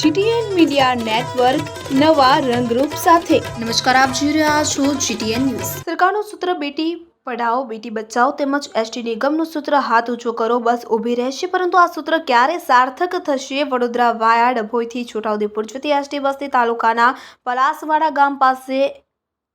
GTN media network નવા રંગરૂપ સાથે. નમસ્કાર આપ જોઈ રહ્યા છો જીટીએન ન્યૂઝ. સરકારનું સૂત્ર બેટી પઢાઓ બેટી બચાવો તેમજ એસટી નિગમનું સૂત્ર હાથ ઊંચો કરો બસ ઊભી રહેશે. પરંતુ આ સૂત્ર ક્યારે સાર્થક થશે? વડોદરા વાયા ડભોઈથી છોટાઉદેપુર જતી એસટી બસથી તાલુકાના પલાસવાડા ગામ પાસે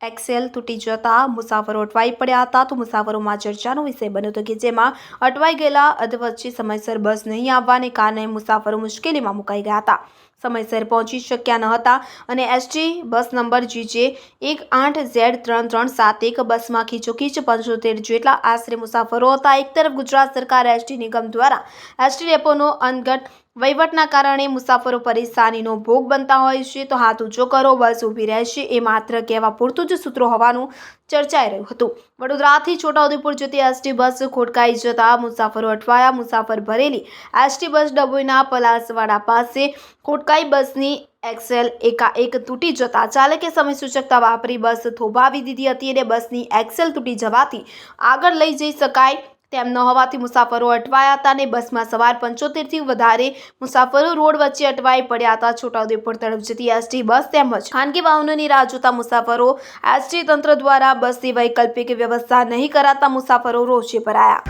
એક્સેલ તૂટી જતા મુસાફરો અટવાઈ પડ્યા હતા તો મુસાફરોમાં ચર્ચાનો વિષય બન્યો હતો કે જેમાં અટવાઈ ગયેલા અધવચ્ચે સમયસર બસ નહીં આવવાને કારણે મુસાફરો મુશ્કેલીમાં મુકાઈ ગયા હતા. સમયસર પહોંચી શક્યા ન હતા અને એસટી બસ નંબર જીજે એક આઠ ઝેડ ત્રણ ત્રણ સાત એક બસમાં ખીચોખીચ પંચોતેર જેટલા આશરે મુસાફરો હતા. એક તરફ ગુજરાત સરકાર એસટી નિગમ દ્વારા એસટી ડેપોનો અનગટ વહીવટના કારણે મુસાફરો પરેશાનીનો ભોગ બનતા હોય છે, તો હાથ ઊંચો કરો, બસ ઊભી રહેશે, એ માત્ર કહેવા પૂરતું જ સૂત્રો હોવાનું ચર્ચાઈ રહ્યું હતું. વડોદરાથી છોટાઉદેપુર જતી એસટી બસ ખોટકાઈ જતા મુસાફરો અટવાયા, મુસાફર ભરેલી. એસટી બસ ડભોઈના પલાસવાડા પાસે ખોટકાઈ બસની એક્સેલ એકાએક તૂટી જતા ચાલકે સમય સૂચકતા વાપરી બસ થોભાવી દીધી હતી અને બસની એક્સેલ તૂટી જવાથી આગળ લઈ જઈ શકાય તેમ ન હોવાથી મુસાફરો અટવાયા હતા અને બસમાં સવાર પંચોતેરથી વધારે મુસાફરો રોડ વચ્ચે અટવાઈ પડ્યા હતા. છોટાઉદેપુર તરફ જતી એસટી બસ તેમજ ખાનગી વાહનોની રાહ જોતા મુસાફરો એસટી તંત્ર દ્વારા બસની વૈકલ્પિક વ્યવસ્થા નહીં કરાતા મુસાફરો રોષે ભરાયા.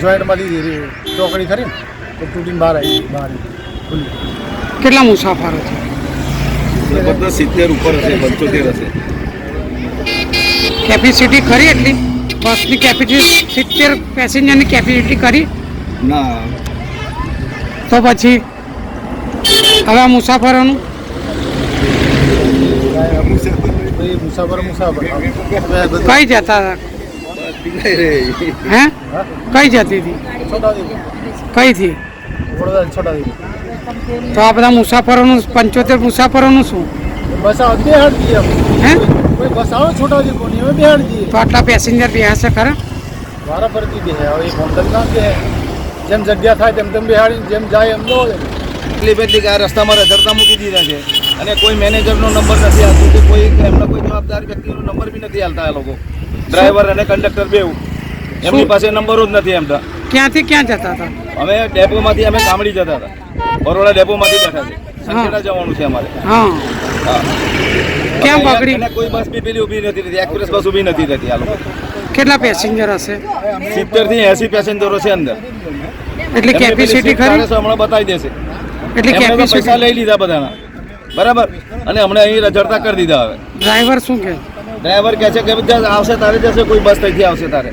જોઈન્ટમાંથી ચોકડી ખરી તો તૂટીને બહાર આવી બહાર ખુલ્લી. કેટલા મુસાફરો છે? લગભગ સિત્તેર ઉપર હશે પંચોતેર હશે. કેપેસિટી ખરી એટલી? બસની કેપેસિટી સિત્તેર પેસેન્જરની કેપેસિટી કરી. ના. તો પછી હવે મુસાફરોનું? મુસાફર મુસાફર કઈ જતા હે? કઈ જતી હતી? કઈ કઈથી? તો આ બધા મુસાફરોનું પંચોતેર મુસાફરોનું શું? બસ હે? કોઈ બસ આવે કોની હવે બેહાડ દઈએ તો આટલા પેસેન્જર બેહશે ખરા? વારા ફરતી બેહે હવે હોમદર્દ ના બેહે જેમ જગ્યા થાય તેમ તેમ બેહાડી જેમ જાય એમ લો એટલી બેટલી કે આ રસ્તામાં રજડતા મૂકી દીધા છે. અને કોઈ મેનેજરનો નંબર નથી આવતો કે કોઈ એમના કોઈ જવાબદાર વ્યક્તિનો નંબર બી નથી હાલતા આ લોકો. ડ્રાઈવર અને કંડક્ટર બેવ એમની પાસે નંબરો જ નથી એમના. ક્યાંથી ક્યાં જતા હતા? અમે ડેપોમાંથી અમે ગામડી જતા હતા. બરોડા ડેપોમાંથી બેઠા છે. સંખેડા જવાનું છે અમારે. હા. અને પકડી? કોઈ બસ બી પેલી ઊભી નથી રહેતી એક્સપ્રેસ બસ ઊભી નથી રહેતી આ લોકો. કેટલા પેસેન્જર હશે? સિત્તેરથી એસી પેસેન્જરો છે અંદર. એટલી કેપેસિટી સીટ ખરી? હમણાં બતાવી દેશે. એટલી કેપેસિટી પૈસા લઈ લીધા બધાના. બરાબર? અને હમણાં અહીં રજડતા કરી દીધા હવે. ડ્રાઈવર શું કે? ડ્રાઈવર કહે છે કે આવશે તારે જશે કોઈ બસ તઈથી આવશે તારે.